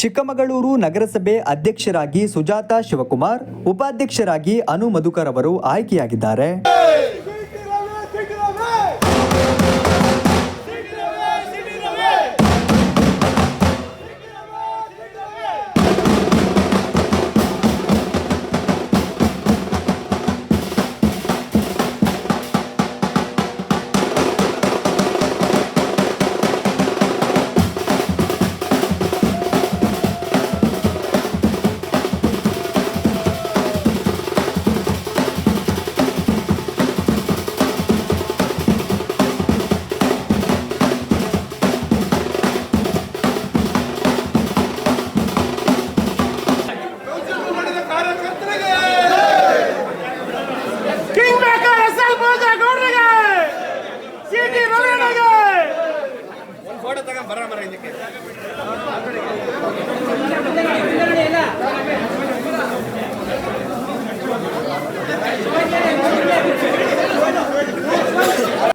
ಚಿಕ್ಕಮಗಳೂರು ನಗರಸಭೆ ಅಧ್ಯಕ್ಷರಾಗಿ ಸುಜಾತಾ ಶಿವಕುಮಾರ್ ಉಪಾಧ್ಯಕ್ಷರಾಗಿ ಅನು ಮಧುಕರ್ ಅವರು ಆಯ್ಕೆಯಾಗಿದ್ದಾರೆ. வர்ற மாதிரி இருக்கு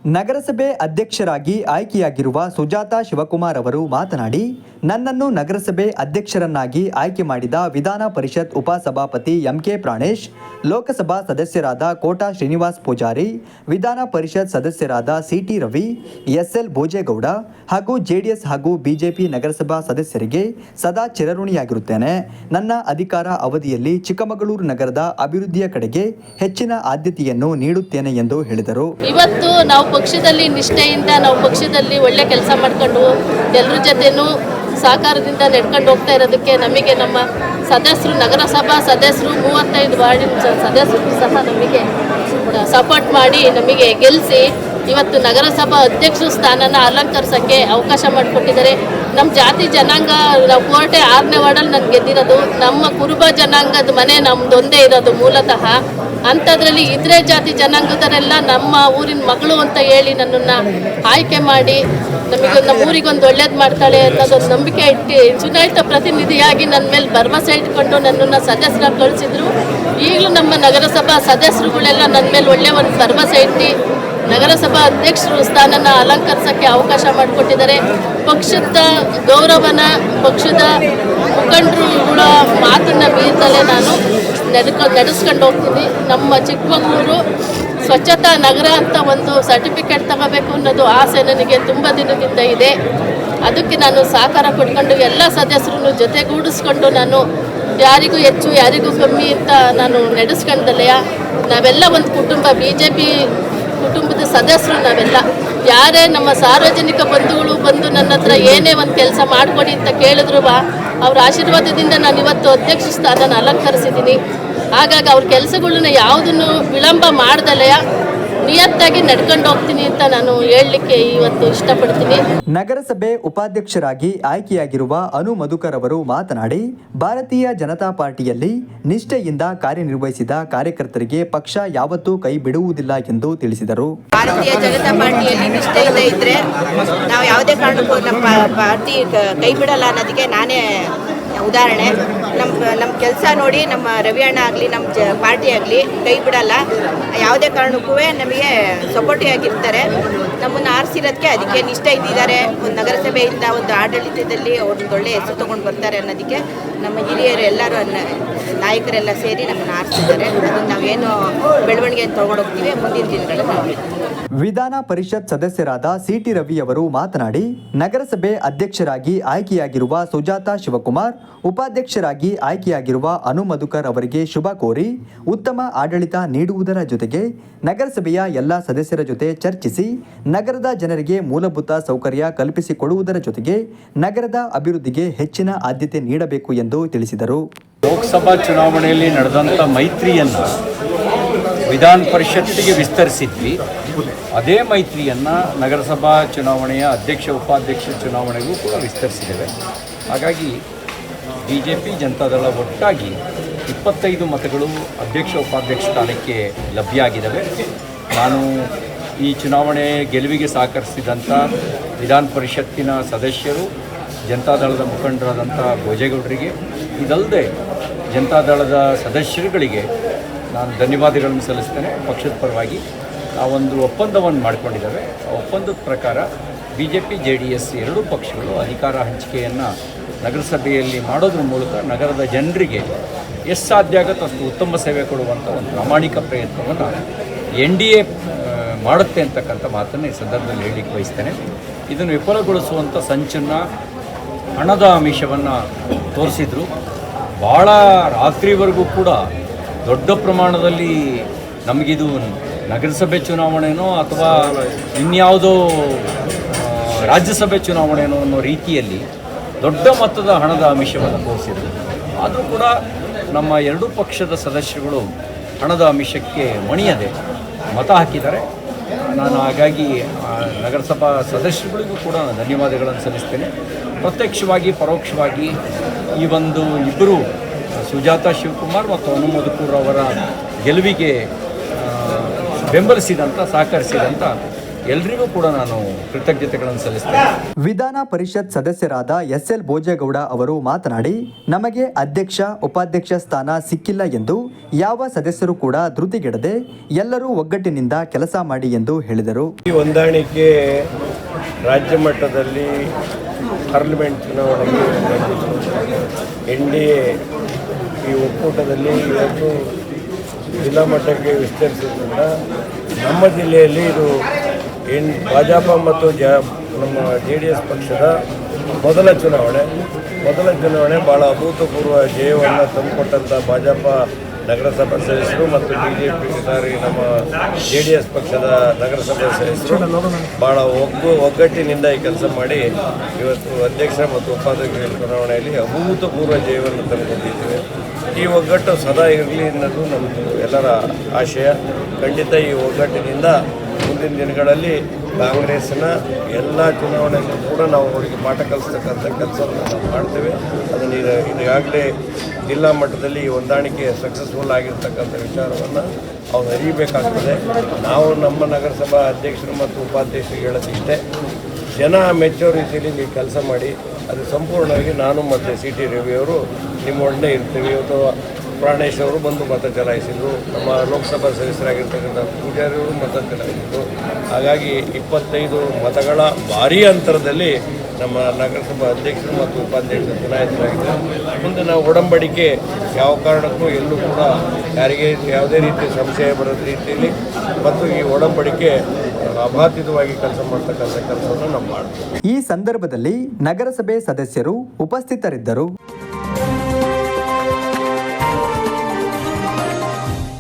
ನಗರಸಭೆ ಅಧ್ಯಕ್ಷರಾಗಿ ಆಯ್ಕೆಯಾಗಿರುವ ಸುಜಾತಾ ಶಿವಕುಮಾರ್ ಅವರು ಮಾತನಾಡಿ, ನನ್ನನ್ನು ನಗರಸಭೆ ಅಧ್ಯಕ್ಷರನ್ನಾಗಿ ಆಯ್ಕೆ ಮಾಡಿದ ವಿಧಾನ ಪರಿಷತ್ ಉಪಸಭಾಪತಿ ಎಂಕೆ ಪ್ರಾಣೇಶ್, ಲೋಕಸಭಾ ಸದಸ್ಯರಾದ ಕೋಟಾ ಶ್ರೀನಿವಾಸ್ ಪೂಜಾರಿ, ವಿಧಾನ ಪರಿಷತ್ ಸದಸ್ಯರಾದ ಸಿಟಿ ರವಿ, ಎಸ್ಎಲ್ ಭೋಜೇಗೌಡ ಹಾಗೂ ಜೆಡಿಎಸ್ ಹಾಗೂ ಬಿಜೆಪಿ ನಗರಸಭಾ ಸದಸ್ಯರಿಗೆ ಸದಾ ಚಿರಋಣಿಯಾಗಿರುತ್ತೇನೆ. ನನ್ನ ಅಧಿಕಾರ ಅವಧಿಯಲ್ಲಿ ಚಿಕ್ಕಮಗಳೂರು ನಗರದ ಅಭಿವೃದ್ಧಿಯ ಕಡೆಗೆ ಹೆಚ್ಚಿನ ಆದ್ಯತೆಯನ್ನು ನೀಡುತ್ತೇನೆ ಎಂದು ಹೇಳಿದರು. ಇವತ್ತು ನಾವು ಪಕ್ಷದಲ್ಲಿ ನಿಷ್ಠೆಯಿಂದ ನಾವು ಪಕ್ಷದಲ್ಲಿ ಒಳ್ಳೆ ಕೆಲಸ ಮಾಡ್ಕೊಂಡು ಎಲ್ಲರ ಜೊತೆನೂ ಸಹಕಾರದಿಂದ ನಡ್ಕೊಂಡು ಹೋಗ್ತಾ ಇರೋದಕ್ಕೆ ನಮಗೆ ನಮ್ಮ ಸದಸ್ಯರು, ನಗರಸಭಾ ಸದಸ್ಯರು ಮೂವತ್ತೈದು ವಾರ್ಡಿನ ಸದಸ್ಯರು ಸಹ ನಮಗೆ ಸಪೋರ್ಟ್ ಮಾಡಿ ನಮಗೆ ಗೆಲ್ಲಿಸಿ ಇವತ್ತು ನಗರಸಭಾ ಅಧ್ಯಕ್ಷ ಸ್ಥಾನನ ಅಲಂಕರಿಸೋಕ್ಕೆ ಅವಕಾಶ ಮಾಡಿಕೊಟ್ಟಿದ್ದಾರೆ. ನಮ್ಮ ಜಾತಿ ಜನಾಂಗ ಕೋರ್ಟೆ ಆರನೇ ವಾರ್ಡಲ್ಲಿ ನಾನು ಗೆದ್ದಿರೋದು, ನಮ್ಮ ಕುರುಬ ಜನಾಂಗದ ಮನೆ ನಮ್ಮದೊಂದೇ ಇರೋದು ಮೂಲತಃ. ಅಂಥದ್ರಲ್ಲಿ ಇದ್ರೆ ಜಾತಿ ಜನಾಂಗದರೆಲ್ಲ ನಮ್ಮ ಊರಿನ ಮಗಳು ಅಂತ ಹೇಳಿ ನನ್ನನ್ನು ಆಯ್ಕೆ ಮಾಡಿ, ನಮಗೆ ನಮ್ಮ ಊರಿಗೊಂದು ಒಳ್ಳೇದು ಮಾಡ್ತಾಳೆ ಅನ್ನೋದೊಂದು ನಂಬಿಕೆ ಇಟ್ಟು ಚುನಾಯಿತ ಪ್ರತಿನಿಧಿಯಾಗಿ ನನ್ನ ಮೇಲೆ ಭರವಸೆ ಇಟ್ಕೊಂಡು ನನ್ನನ್ನು ಸದಸ್ಯರ ಕಳಿಸಿದ್ರು. ಈಗಲೂ ನಮ್ಮ ನಗರಸಭಾ ಸದಸ್ಯರುಗಳೆಲ್ಲ ನನ್ನ ಮೇಲೆ ಒಳ್ಳೆಯ ಒಂದು ಭರವಸೆ ಇಟ್ಟು ನಗರಸಭಾ ಅಧ್ಯಕ್ಷರು ಸ್ಥಾನನ ಅಲಂಕರಿಸೋಕ್ಕೆ ಅವಕಾಶ ಮಾಡಿಕೊಟ್ಟಿದ್ದಾರೆ. ಪಕ್ಷದ ಗೌರವನ, ಪಕ್ಷದ ಮುಖಂಡರುಗಳ ಮಾತನ್ನು ಮೀರ್ತಲೇ ನಾನು ನಡ್ಕೊ, ನಡೆಸ್ಕೊಂಡು ಹೋಗ್ತೀನಿ. ನಮ್ಮ ಚಿಕ್ಕಮಗಳೂರು ಸ್ವಚ್ಛತಾ ನಗರ ಅಂತ ಒಂದು ಸರ್ಟಿಫಿಕೇಟ್ ತಗೋಬೇಕು ಅನ್ನೋದು ಆಸೆ ನನಗೆ ತುಂಬ ದಿನದಿಂದ ಇದೆ. ಅದಕ್ಕೆ ನಾನು ಸಹಕಾರ ಕೊಟ್ಕೊಂಡು ಎಲ್ಲ ಸದಸ್ಯರನ್ನು ಜೊತೆಗೂಡಿಸ್ಕೊಂಡು ನಾನು ಯಾರಿಗೂ ಹೆಚ್ಚು, ಯಾರಿಗೂ ಕಮ್ಮಿ ಅಂತ ನಾನು ನಡೆಸ್ಕೊಂಡಲ್ಲೆಯ ನಾವೆಲ್ಲ ಒಂದು ಕುಟುಂಬ ಬಿ ಜೆ ಪಿ ಕುಟುಂಬದ ಸದಸ್ಯರು ನಾವೆಲ್ಲ. ಯಾರೇ ನಮ್ಮ ಸಾರ್ವಜನಿಕ ಬಂಧುಗಳು ಬಂದು ನನ್ನ ಹತ್ರ ಏನೇ ಒಂದು ಕೆಲಸ ಮಾಡಿಕೊಡಿ ಅಂತ ಕೇಳಿದ್ರು ಬಾ, ಅವ್ರ ಆಶೀರ್ವಾದದಿಂದ ನಾನು ಇವತ್ತು ಅಧ್ಯಕ್ಷ ಸ್ಥಾನನ ಅಲಂಕರಿಸಿದ್ದೀನಿ ಹಾಗಾಗಿ ಅವ್ರ ಕೆಲಸಗಳನ್ನ ಯಾವುದನ್ನು ವಿಳಂಬ ಮಾಡ್ದಲೆಯ ನಿಯತ್ತಾಗಿ ನಡ್ಕೊಂಡು ಹೋಗ್ತೀನಿ ಅಂತ ನಾನು ಹೇಳಲಿಕ್ಕೆ ಇವತ್ತು ಇಷ್ಟಪಡ್ತೀನಿ. ನಗರಸಭೆ ಉಪಾಧ್ಯಕ್ಷರಾಗಿ ಆಯ್ಕೆಯಾಗಿರುವ ಅನು ಮಧುಕರ್ ಅವರು ಮಾತನಾಡಿ ಭಾರತೀಯ ಜನತಾ ಪಾರ್ಟಿಯಲ್ಲಿ ನಿಷ್ಠೆಯಿಂದ ಕಾರ್ಯನಿರ್ವಹಿಸಿದ ಕಾರ್ಯಕರ್ತರಿಗೆ ಪಕ್ಷ ಯಾವತ್ತೂ ಕೈ ಬಿಡುವುದಿಲ್ಲ ಎಂದು ತಿಳಿಸಿದರು. ಭಾರತೀಯ ಜನತಾ ಪಾರ್ಟಿಯಲ್ಲಿ ನಿಷ್ಠೆಯಿಂದ ಇದ್ರೆ ನಾವು ಯಾವುದೇ ಕಾರಣಕ್ಕೂ ನಮ್ಮ ಪಾರ್ಟಿ ಕ- ಕೈ ಬಿಡಲ್ಲ ಅನ್ನೋದಕ್ಕೆ ನಾನೇ ಉದಾಹರಣೆ. ನಮ್ಮ ನಮ್ಮ ಕೆಲಸ ನೋಡಿ, ನಮ್ಮ ರವಿ ಅಣ್ಣ ಆಗಲಿ, ನಮ್ಮ ಜ, ಪಾರ್ಟಿ ಆಗಲಿ, ಕೈ ಬಿಡಲ್ಲ. ಯಾವುದೇ ಕಾರಣಕ್ಕೂ ನಮಗೆ ಸಪೋರ್ಟಿವ್ ಆಗಿರ್ತಾರೆ. ನಮ್ಮನ್ನು ಆರಿಸಿರೋದಕ್ಕೆ ಅದಕ್ಕೆ ನಿಷ್ಠೆ ಇದ್ದಿದ್ದಾರೆ. ಒಂದು ನಗರಸಭೆಯಿಂದ ಒಂದು ಆಡಳಿತದಲ್ಲಿ ಒಂದು ಒಳ್ಳೆ ಹೆಸರು ತೊಗೊಂಡು ಬರ್ತಾರೆ ಅನ್ನೋದಕ್ಕೆ ನಮ್ಮ ಹಿರಿಯರು ಎಲ್ಲರೂ ಅನ್ನ- ನಾಯಕರೆಲ್ಲ ಸೇರಿ ನಮ್ಮನ್ನು ಆರಿಸಿದ್ದಾರೆ. ಅದನ್ನು ನಾವೇನು ಬೆಳವಣಿಗೆ ತೊಗೊಂಡೋಗ್ತೀವಿ ಮುಂದಿನ ದಿನಗಳಲ್ಲಿ ವಿಧಾನ ಪರಿಷತ್ ಸದಸ್ಯರಾದ ಸಿಟಿ ರವಿ ಅವರು ಮಾತನಾಡಿ, ನಗರಸಭೆ ಅಧ್ಯಕ್ಷರಾಗಿ ಆಯ್ಕೆಯಾಗಿರುವ ಸುಜಾತಾ ಶಿವಕುಮಾರ್, ಉಪಾಧ್ಯಕ್ಷರಾಗಿ ಆಯ್ಕೆಯಾಗಿರುವ ಅನುಮಧುಕರ್ ಅವರಿಗೆ ಶುಭ ಕೋರಿ ಉತ್ತಮ ಆಡಳಿತ ನೀಡುವುದರ ಜೊತೆಗೆ ನಗರಸಭೆಯ ಎಲ್ಲ ಸದಸ್ಯರ ಜೊತೆ ಚರ್ಚಿಸಿ ನಗರದ ಜನರಿಗೆ ಮೂಲಭೂತ ಸೌಕರ್ಯ ಕಲ್ಪಿಸಿಕೊಡುವುದರ ಜೊತೆಗೆ ನಗರದ ಅಭಿವೃದ್ಧಿಗೆ ಹೆಚ್ಚಿನ ಆದ್ಯತೆ ನೀಡಬೇಕು ಎಂದು ತಿಳಿಸಿದರು. ಲೋಕಸಭಾ ಚುನಾವಣೆಯಲ್ಲಿ ನಡೆದಂಥ ಮೈತ್ರಿಯನ್ನು ವಿಧಾನ ಪರಿಷತ್ತಿಗೆ ವಿಸ್ತರಿಸಿದ್ವಿ. ಅದೇ ಮೈತ್ರಿಯನ್ನು ನಗರಸಭಾ ಚುನಾವಣೆಯ ಅಧ್ಯಕ್ಷ, ಉಪಾಧ್ಯಕ್ಷ ಚುನಾವಣೆಗೂ ಕೂಡ ವಿಸ್ತರಿಸಿದ್ದೇವೆ. ಹಾಗಾಗಿ ಬಿ ಜೆ ಪಿ ಜನತಾದಳ ಒಟ್ಟಾಗಿ ಇಪ್ಪತ್ತೈದು ಮತಗಳು ಅಧ್ಯಕ್ಷ, ಉಪಾಧ್ಯಕ್ಷ ಸ್ಥಾನಕ್ಕೆ ಲಭ್ಯ ಆಗಿದ್ದಾವೆ ನಾನು ಈ ಚುನಾವಣೆ ಗೆಲುವಿಗೆ ಸಹಕರಿಸಿದಂಥ ವಿಧಾನ ಪರಿಷತ್ತಿನ ಸದಸ್ಯರು ಜನತಾದಳದ ಮುಖಂಡರಾದಂಥ ಭೋಜೇಗೌಡರಿಗೆ, ಇದಲ್ಲದೆ ಜನತಾದಳದ ಸದಸ್ಯರುಗಳಿಗೆ ನಾನು ಧನ್ಯವಾದಗಳನ್ನು ಸಲ್ಲಿಸ್ತೇನೆ. ಪಕ್ಷದ ಪರವಾಗಿ ಒಂದು ಒಪ್ಪಂದವನ್ನು ಮಾಡಿಕೊಂಡಿದ್ದೇವೆ. ಆ ಒಪ್ಪಂದದ ಪ್ರಕಾರ B J P J D S ಎರಡೂ ಪಕ್ಷಗಳು ಅಧಿಕಾರ ಹಂಚಿಕೆಯನ್ನು ನಗರಸಭೆಯಲ್ಲಿ ಮಾಡೋದ್ರ ಮೂಲಕ ನಗರದ ಜನರಿಗೆ ಎಷ್ಟು ಸಾಧ್ಯ ಆಗುತ್ತೋ ಅಷ್ಟು ಉತ್ತಮ ಸೇವೆ ಕೊಡುವಂಥ ಒಂದು ಪ್ರಾಮಾಣಿಕ ಪ್ರಯತ್ನವನ್ನು ಎನ್ ಡಿ ಎ ಮಾಡುತ್ತೆ ಅಂತಕ್ಕಂಥ ಮಾತನ್ನು ಈ ಸಂದರ್ಭದಲ್ಲಿ ಹೇಳಲಿಕ್ಕೆ ಬಯಸ್ತೇನೆ. ಇದನ್ನು ವಿಫಲಗೊಳಿಸುವಂಥ ಸಂಚನ್ನು ಹಣದ ಆಮಿಷವನ್ನು ತೋರಿಸಿದ್ರು. ಭಾಳ ರಾತ್ರಿವರೆಗೂ ಕೂಡ ದೊಡ್ಡ ಪ್ರಮಾಣದಲ್ಲಿ ನಮಗಿದು ನಗರಸಭೆ ಚುನಾವಣೆನೋ ಅಥವಾ ಇನ್ಯಾವುದೋ ರಾಜ್ಯಸಭೆ ಚುನಾವಣೆನೋ ಅನ್ನೋ ರೀತಿಯಲ್ಲಿ ದೊಡ್ಡ ಮೊತ್ತದ ಹಣದ ಆಮಿಷವನ್ನು ತೋರಿಸಿದ್ರು. ಆದರೂ ಕೂಡ ನಮ್ಮ ಎರಡೂ ಪಕ್ಷದ ಸದಸ್ಯರುಗಳು ಹಣದ ಆಮಿಷಕ್ಕೆ ಮಣಿಯದೆ ಮತ ಹಾಕಿದ್ದಾರೆ. ನಾನು ಹಾಗಾಗಿ ನಗರಸಭಾ ಸದಸ್ಯರುಗಳಿಗೂ ಕೂಡ ಧನ್ಯವಾದಗಳನ್ನು ಸಲ್ಲಿಸ್ತೇನೆ. ಪ್ರತ್ಯಕ್ಷವಾಗಿ, ಪರೋಕ್ಷವಾಗಿ ಈ ಒಂದು ಇಬ್ಬರು ಸುಜಾತ ಶಿವಕುಮಾರ್ ಮತ್ತು ಹನುಮಧುಕೂರ್ ಅವರ ಗೆಲುವಿಗೆ ಬೆಂಬಲಿಸಿದಂಥ ಸಹಕರಿಸಿದಂಥ ಎಲ್ರಿಗೂ ಕೂಡ ನಾನು ಕೃತಜ್ಞತೆಗಳನ್ನು ಸಲ್ಲಿಸ್ತೇನೆ. ವಿಧಾನ ಪರಿಷತ್ ಸದಸ್ಯರಾದ ಎಸ್ ಎಲ್ ಭೋಜೇಗೌಡ ಅವರು ಮಾತನಾಡಿ ನಮಗೆ ಅಧ್ಯಕ್ಷ ಉಪಾಧ್ಯಕ್ಷ ಸ್ಥಾನ ಸಿಕ್ಕಿಲ್ಲ ಎಂದು ಯಾವ ಸದಸ್ಯರು ಕೂಡ ಧೃತಿಗೆಡದೆ ಎಲ್ಲರೂ ಒಗ್ಗಟ್ಟಿನಿಂದ ಕೆಲಸ ಮಾಡಿ ಎಂದು ಹೇಳಿದರು. ಈ ಹೊಂದಾಣಿಕೆ ರಾಜ್ಯ ಮಟ್ಟದಲ್ಲಿ ಪಾರ್ಲಿಮೆಂಟ್ ಚುನಾವಣೆಗೆ ಎನ್ ಡಿ ಎ ಈ ಒಕ್ಕೂಟದಲ್ಲಿ ಇವತ್ತು ಜಿಲ್ಲಾ ಮಟ್ಟಕ್ಕೆ ವಿಸ್ತರಿಸಿದ್ರಿಂದ ನಮ್ಮ ಜಿಲ್ಲೆಯಲ್ಲಿ ಇದು ಎನ್ ಭಾಜಪ ಮತ್ತು ಜ ನಮ್ಮ ಜೆ ಡಿ ಎಸ್ ಪಕ್ಷದ ಮೊದಲ ಚುನಾವಣೆ. ಮೊದಲ ಚುನಾವಣೆ ಭಾಳ ಅಭೂತಪೂರ್ವ ಜಯವನ್ನು ತಂದುಕೊಟ್ಟಂಥ ಭಾಜಪ ನಗರಸಭಾ ಸದಸ್ಯರು ಮತ್ತು ಬಿ ಜೆ ಪಿ ಸಾರಿ ನಮ್ಮ ಜೆ ಡಿ ಎಸ್ ಪಕ್ಷದ ನಗರಸಭಾ ಸದಸ್ಯರು ಭಾಳ ಒಗ್ಗು, ಒಗ್ಗಟ್ಟಿನಿಂದ ಈ ಕೆಲಸ ಮಾಡಿ ಇವತ್ತು ಅಧ್ಯಕ್ಷ ಮತ್ತು ಉಪಾಧ್ಯಕ್ಷರ ಚುನಾವಣೆಯಲ್ಲಿ ಅಭೂತಪೂರ್ವ ಜಯವನ್ನು ತಂದುಕೊಂಡಿದ್ದೇವೆ ಈ ಒಗ್ಗಟ್ಟು ಸದಾ ಇರಲಿ ಅನ್ನೋದು ನಮ್ಮದು ಎಲ್ಲರ ಆಶಯ. ಖಂಡಿತ ಈ ಒಗ್ಗಟ್ಟಿನಿಂದ ಮುಂದಿನ ದಿನಗಳಲ್ಲಿ ಕಾಂಗ್ರೆಸ್ನ ಎಲ್ಲ ಚುನಾವಣೆಗಳು ಕೂಡ ನಾವು ಅವರಿಗೆ ಪಾಠ ಕಲಿಸ್ತಕ್ಕಂಥ ಕೆಲಸವನ್ನು ನಾವು ಮಾಡ್ತೇವೆ. ಅದನ್ನು ಈಗ ಈಗಾಗಲೇ ಜಿಲ್ಲಾ ಮಟ್ಟದಲ್ಲಿ ಹೊಂದಾಣಿಕೆ ಸಕ್ಸಸ್ಫುಲ್ ಆಗಿರ್ತಕ್ಕಂಥ ವಿಚಾರವನ್ನು ಅವ್ರು ಅರಿಯಬೇಕಾಗ್ತದೆ ನಾವು ನಮ್ಮ ನಗರಸಭಾ ಅಧ್ಯಕ್ಷರು ಮತ್ತು ಉಪಾಧ್ಯಕ್ಷರಿಗೆ ಹೇಳೋದಿಷ್ಟೇ ಜನ ಮೆಚ್ಚೋ ರೀತಿಯಲ್ಲಿ ನೀವು ಕೆಲಸ ಮಾಡಿ, ಅದು ಸಂಪೂರ್ಣವಾಗಿ ನಾನು ಮತ್ತು ಸಿ ಟಿ ರವಿಯವರು ನಿಮ್ಮೊಡನೆ ಇರ್ತೀವಿ. ಇವತ್ತು ಪ್ರಾಣೇಶ್ ಅವರು ಬಂದು ಮತ ಚಲಾಯಿಸಿದರು. ನಮ್ಮ ಲೋಕಸಭಾ ಸದಸ್ಯರಾಗಿರ್ತಕ್ಕಂಥ ಪೂಜಾರಿಯವರು ಮತ ಚಲಾಯಿಸಿದರು. ಹಾಗಾಗಿ ಇಪ್ಪತ್ತೈದು ಮತಗಳ ಭಾರೀ ಅಂತರದಲ್ಲಿ ನಮ್ಮ ನಗರಸಭಾ ಅಧ್ಯಕ್ಷರು ಮತ್ತು ಉಪಾಧ್ಯಕ್ಷರು ಚುನಾಯಿತರಾಗಿದ್ದಾರೆ. ಮುಂದೆ ನಾವು ಒಡಂಬಡಿಕೆ ಯಾವ ಕಾರಣಕ್ಕೂ ಎಲ್ಲೂ ಕೂಡ ಯಾರಿಗೆ ಯಾವುದೇ ರೀತಿಯ ಸಂಶಯ ಬರೋದ ರೀತಿಯಲ್ಲಿ ಮತ್ತು ಈ ಒಡಂಬಡಿಕೆ ಅಬಾಧಿತವಾಗಿ ಕೆಲಸ ಮಾಡ್ತಕ್ಕಂಥ ಕೆಲಸವನ್ನು ನಾವು ಮಾಡ್ತೀವಿ. ಈ ಸಂದರ್ಭದಲ್ಲಿ ನಗರಸಭೆ ಸದಸ್ಯರು ಉಪಸ್ಥಿತರಿದ್ದರು.